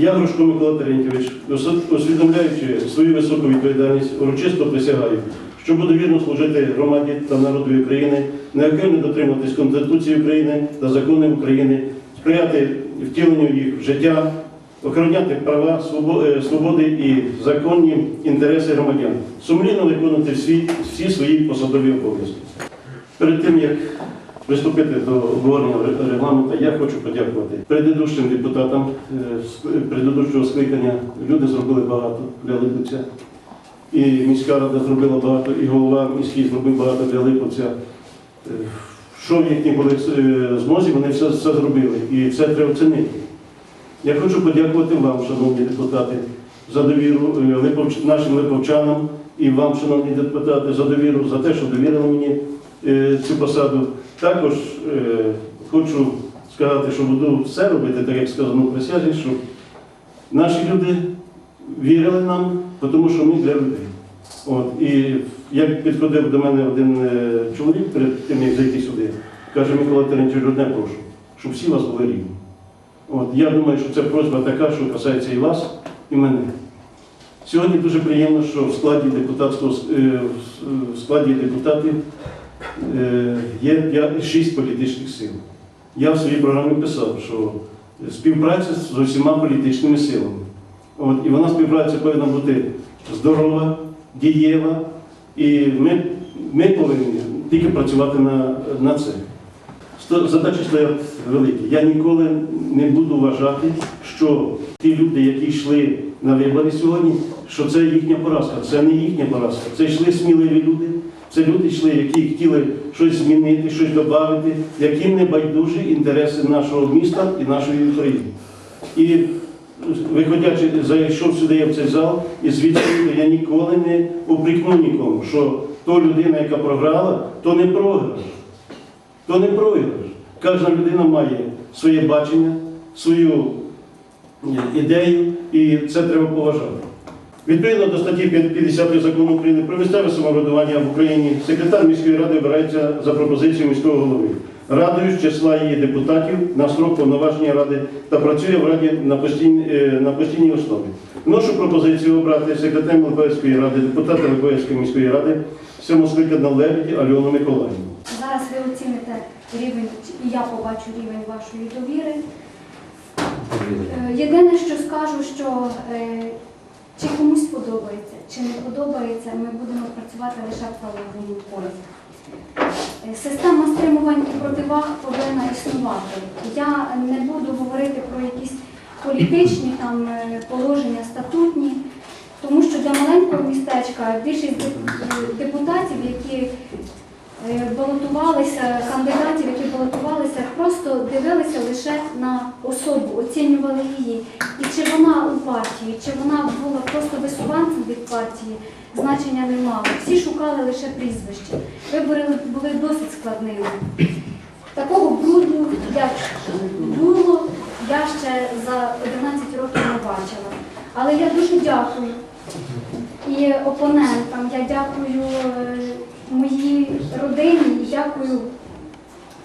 Я, Грушко Микола Терентьович, усвідомляючи свою високу відповідальність, урочисто присягаю, що буду вірно служити громаді та народу України, неохильно дотримуватись Конституції України та законів України, сприяти втіленню їх в життя, охороняти права, е, свободи і законні інтереси громадян, сумлінно виконувати всі, всі свої посадові обов'язки. Перед тим як приступити до обговорення регламенту, я хочу подякувати предыдущим депутатам е, предыдущого скликання. Люди зробили багато для Липовця. І міська рада зробила багато, і голова міський зробив багато для Липовця. Е, Що в їхній були е, змозі, вони все, все зробили. І це треба оцінити. Я хочу подякувати вам, шановні депутати, за довіру нашим липовчанам і вам, шановні депутати, за довіру, за те, що довірили мені цю посаду. Також е, хочу сказати, що буду все робити, так як сказано в присязі, щоб наші люди вірили нам, тому що ми для людей. От, і як підходив до мене один е, чоловік перед тим, як зайти сюди, каже Микола Терентьович, одне прошу, щоб всі вас були рівні. От, я думаю, що це просьба така, що касається і вас, і мене. Сьогодні дуже приємно, що в складі е, депутатів е, є шість політичних сил. Я в своїй програмі писав, що співпраця з усіма політичними силами. От, і вона співпраця повинна бути здорова, дієва, і ми, ми повинні тільки працювати на, на це. Задачі стоять великі. Я ніколи не буду вважати, що ті люди, які йшли на вибори сьогодні, що це їхня поразка. Це не їхня поразка. Це йшли сміливі люди. Це люди йшли, які хотіли щось змінити, щось додати, яким не байдужі інтереси нашого міста і нашої України. І виходячи, зайшов сюди я в цей зал, і звідси я ніколи не упрекну нікому, що то людина, яка програла, то не програш то не програш. Кожна людина має своє бачення, свою е, ідею, і це треба поважати. Відповідно до статті 50 закону України про місцеве самоврядування в Україні, секретар міської ради обирається за пропозицією міського голови. Радою з числа її депутатів на срок повноваження ради та працює в раді на постійній, е, на постійній основі. Вношу пропозицію обрати секретарем Липовецької ради, депутата Липовецької міської ради, самоскликану Лебеді Альону Миколаївну. Зараз ви оціните рівень, і я побачу рівень вашої довіри. Е, Єдине, що скажу, що е, чи комусь подобається, чи не подобається, ми будемо працювати лише в правовому полі. Е, Система стримувань і противаг повинна існувати. Я не буду говорити про якісь політичні там е, положення статутні, тому що для маленького містечка більшість депутатів, які е, балотувалися, кандидатів, які балотувалися, просто дивилися лише на особу, оцінювали її. І чи вона у партії, чи вона була просто висуванцем від партії, значення не мало. Всі шукали лише прізвище. Вибори були досить складними. Такого бруду, як було, я ще за 11 років не бачила. Але я дуже дякую і опонентам, я дякую е, моїй родині, дякую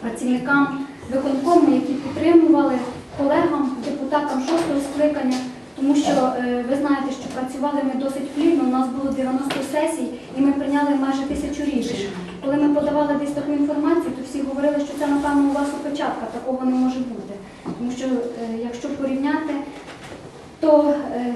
працівникам виконкому, які підтримували, колегам, депутатам шостого скликання, тому що е, ви знаєте, що працювали ми досить плідно, у нас було 90 сесій і ми прийняли майже тисячу рішень. Коли ми подавали десь таку інформацію, то всі говорили, що це, напевно, у вас опечатка, такого не може бути. Тому що, е, якщо порівняти, то е,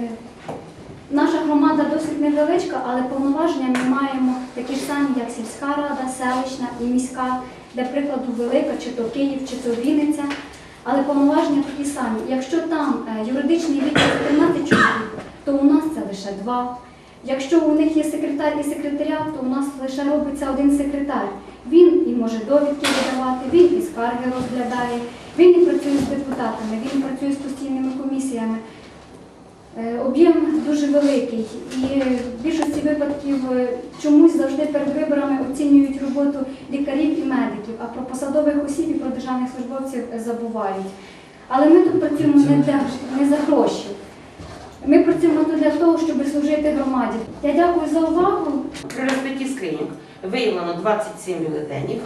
наша громада досить невеличка, але повноваження ми маємо такі ж самі, як сільська рада, селищна і міська, для прикладу Велика, чи то Київ, чи то Вінниця. Але повноваження такі самі. Якщо там е, юридичний відділ 13 чоловік, то у нас це лише два. Якщо у них є секретар і секретаріат, то у нас лише робиться один секретар. Він і може довідки видавати, він і скарги розглядає, він і працює з депутатами, він працює з постійними комісіями. Е, Об'єм дуже великий і в більшості випадків е, чомусь завжди перед виборами оцінюють роботу лікарів а про посадових осіб і про державних службовців е, забувають. Але ми тут працюємо не, для, не за гроші. Ми працюємо тут для того, щоб служити громаді. Я дякую за увагу. При розбитті скриньок виявлено 27 бюлетенів.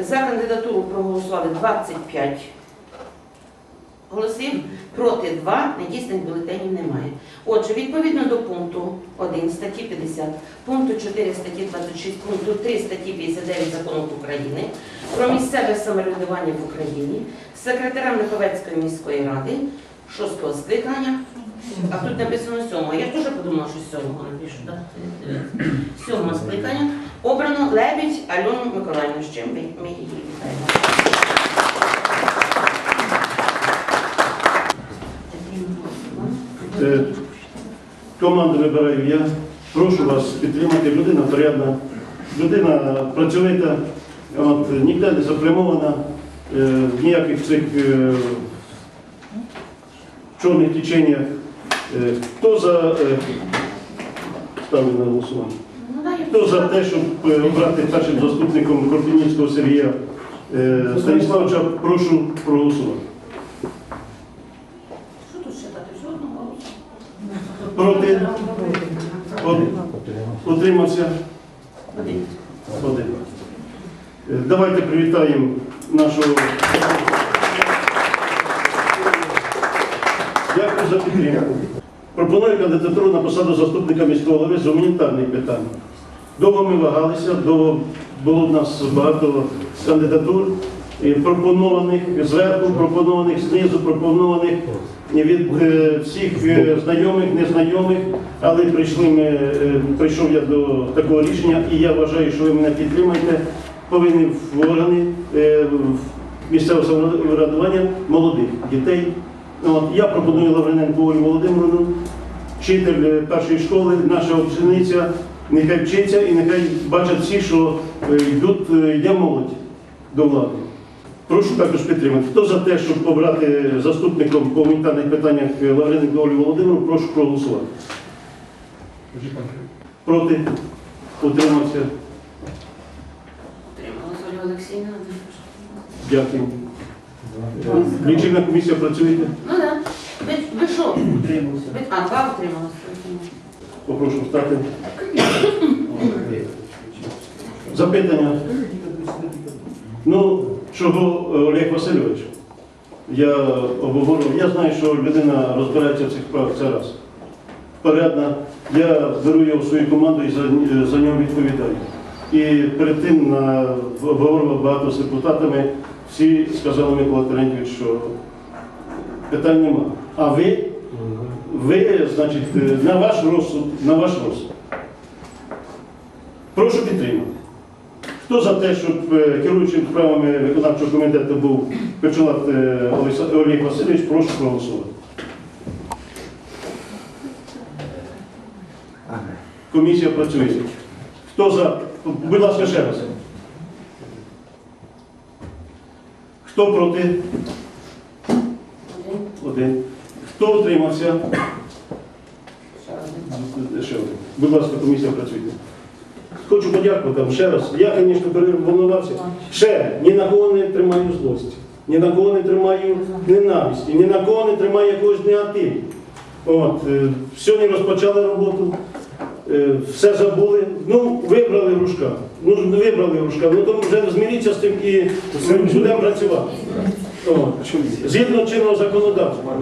За кандидатуру проголосували 25 голосів, проти 2, недійсних бюлетенів немає. Отже, відповідно до пункту 1 статті 50, пункту 4 статті 26, пункту 3 статті 59 Закону України про місцеве самоврядування в Україні секретарем Лиховецької міської ради 6 скликання, а тут написано 7. Я теж подумала, що 7 напишу, так? 7 скликання. Обрано Лебідь Альону Миколаївну, ми ми її вітаємо. Команду вибираю я. Прошу вас підтримати. Людина порядна, людина працьовита, от, ніде не запрямована, е, ніяких цих е, чорних теченнях. Е, Хто за е, ставлю на голосування? Хто за те, щоб е, обрати першим заступником Кортинівського Сергія е, Станіславовича, прошу проголосувати. Що тут читати? Все одного голосу. Проти? Утримався? Один. Давайте привітаємо нашого. Дякую за підтримку. Пропоную кандидатуру на посаду заступника міського голови з гуманітарних питань. Довго ми вагалися, довго було в нас багато кандидатур, пропонованих зверху, пропонованих знизу, пропонованих від е, всіх е, знайомих, незнайомих, але прийшли ми, е, прийшов я до такого рішення, і я вважаю, що ви мене підтримаєте. Повинні в органи е, місцевого самоврядування молодих дітей. От, я пропоную Лавриненко Олю Володимировну, вчитель е, першої школи, наша учениця, нехай вчиться і нехай бачать всі, що е, йдуть, е, йде молодь до влади. Прошу також підтримати. Хто за те, щоб обрати заступником по гуманітарних питаннях Лавриненко Олю Володимировну, прошу проголосувати. Проти? Утримався? Утрималась Ольга Олексійовна. Дякую. Лічильна комісія працює? Ну так. Ви, що? Ви, а, два утрималися. Попрошу встати. Запитання. Ну, чого е, Олег Васильович? Я обговорив. Я знаю, що людина розбирається в цих справах це раз. Порядна. Я беру його в свою команду і за, за нього відповідаю. І перед тим на, обговорював багато з депутатами. Всі сказали Микола Терентьович, що питань нема. А ви ви, значить, е, на ваш розсуд, на ваш розсуд. Прошу підтримати. Хто за те, щоб е, керуючим справами виконавчого комітету був Печулат е, Олег Васильович, прошу проголосувати. Комісія працює. Хто за? Будь ласка, ще раз. Хто проти? Один. Хто утримався? Ще один. Будь ласка, комісія працюйте. Хочу подякувати вам ще раз. Я, звісно, переволнувався. Ще ні на кого не тримаю злості, ні на кого не тримаю ненависті, ні на кого не тримаю якогось негативу. От, е, сьогодні розпочали роботу, е, все забули. Ну, вибрали грушка. Ну, вибрали грушка. Ну, то вже зміріться з тим і будемо працювати. От. Згідно чинного законодавства.